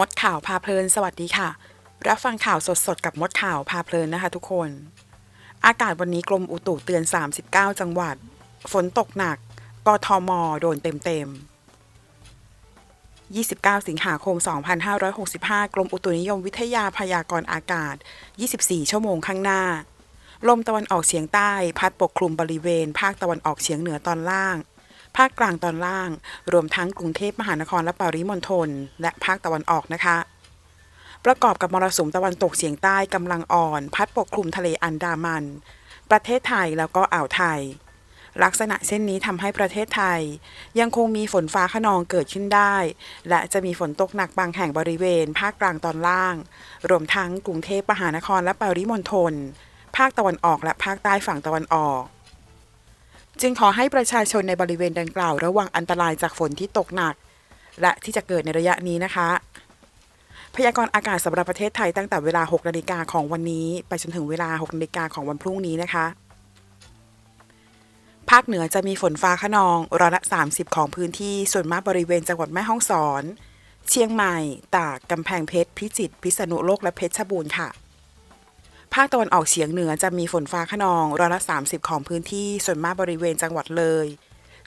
มดข่าวพาเพลิน สวัสดีค่ะ รับฟังข่าวสดๆ กับมดข่าวพาเพลินนะคะทุกคน อากาศวันนี้กรมอุตุเตือน 39 จังหวัด ฝนตกหนัก กทม โดนเต็มๆ 29 สิงหาคม 2565 กรมอุตุนิยมวิทยาพยากรณ์อากาศ 24 ชั่วโมงข้างหน้า ลมตะวันออกเฉียงใต้ พัดปกคลุมบริเวณ ภาคตะวันออกเฉียงเหนือตอนล่าง ภาคกลางตอนล่าง รวมทั้งกรุงเทพมหานครและปริมณฑลและภาคตะวันออกนะคะ ประกอบกับมรสุมตะวันตกเฉียงใต้กำลังอ่อน พัดปกคลุมทะเลอันดามัน ประเทศไทยแล้วก็อ่าวไทย ลักษณะเช่นนี้ทำให้ประเทศไทย ยังคงมีฝนฟ้าขนองเกิดขึ้นได้ และจะมีฝนตกหนักบางแห่งบริเวณ ภาคกลางตอนล่าง รวมทั้งกรุงเทพมหานครและปริมณฑลภาคตะวันออกและภาคใต้ฝั่งตะวันออก จึงขอให้ประชาชนในบริเวณดังกล่าว ระวังอันตรายจากฝนที่ตกหนัก และที่จะเกิดในระยะนี้นะคะ พยากรณ์อากาศสำหรับประเทศไทยตั้งแต่เวลา 6 นาฬิกาของวันนี้ ไปจนถึงเวลา 6 นาฬิกาของวันพรุ่งนี้นะคะ ภาคเหนือจะมีฝนฟ้าขนองร้อยละ 30 ของพื้นที่ส่วนมากบริเวณจังหวัดแม่ฮ่องสอน เชียงใหม่ ตาก กำแพงเพชร พิจิตร พิษณุโลก และเพชรบูรณ์ค่ะ ภาคตะวันออกเฉียงเหนือจะมีฝนฟ้าขนองร้อยละ 30 ของพื้นที่ส่วนมากบริเวณจังหวัดเลย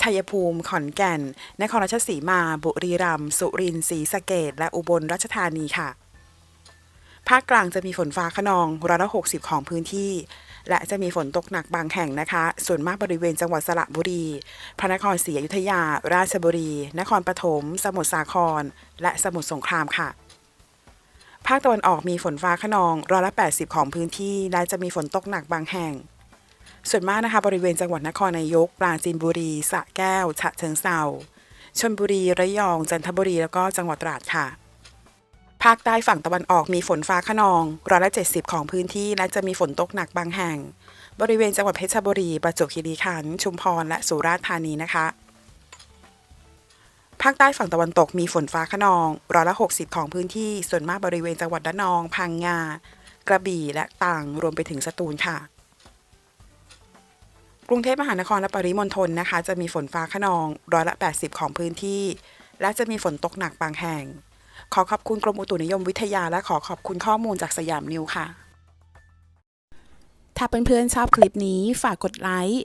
ชัยภูมิ ขอนแก่น นครราชสีมา บุรีรัมย์ สุรินทร์ศรีสะเกษและอุบลราชธานีค่ะ ภาคกลางจะมีฝนฟ้าขนองร้อยละ60ของพื้นที่ และจะมีฝนตกหนักบางแห่งนะคะ ส่วนมากบริเวณจังหวัดสระบุรี พระนครศรีอยุธยา ราชบุรี นครปฐม สมุทรสาคร และสมุทรสงครามค่ะ ภาคตะวันออกมีฝนฟ้าขนองร้อยละ 80 ของพื้นที่ และจะมีฝนตกหนักบางแห่ง ส่วนมากนะคะบริเวณจังหวัดนครนายก ปราจีนบุรี สระแก้ว ฉะเชิงเทราชลบุรี ระยอง จันทบุรี แล้วก็จังหวัดตราดค่ะ ภาคใต้ฝั่งตะวันออกมีฝนฟ้าขนองร้อยละ 70 ของพื้นที่ และจะมีฝนตกหนักบางแห่ง บริเวณจังหวัดเพชรบุรี ประจวบคีรีขันธ์ ชุมพร และสุราษฎร์ธานีนะคะ ภาคใต้ฝั่งตะวันตกมีฝนฟ้าขนองร้อยละ 60 ของพื้นที่ ส่วนมากบริเวณจังหวัดระนอง พังงา กระบี่ และตรังรวมไปถึงสตูลค่ะ กรุงเทพมหานครและปริมณฑลนะคะ จะมีฝนฟ้าขนองร้อยละ 80 ของพื้นที่ และจะมีฝนตกหนักบางแห่ง ขอขอบคุณกรมอุตุนิยมวิทยา และขอขอบคุณข้อมูลจากสยามนิวค่ะ ถ้าเพื่อนๆชอบคลิปนี้ฝากกดไลค์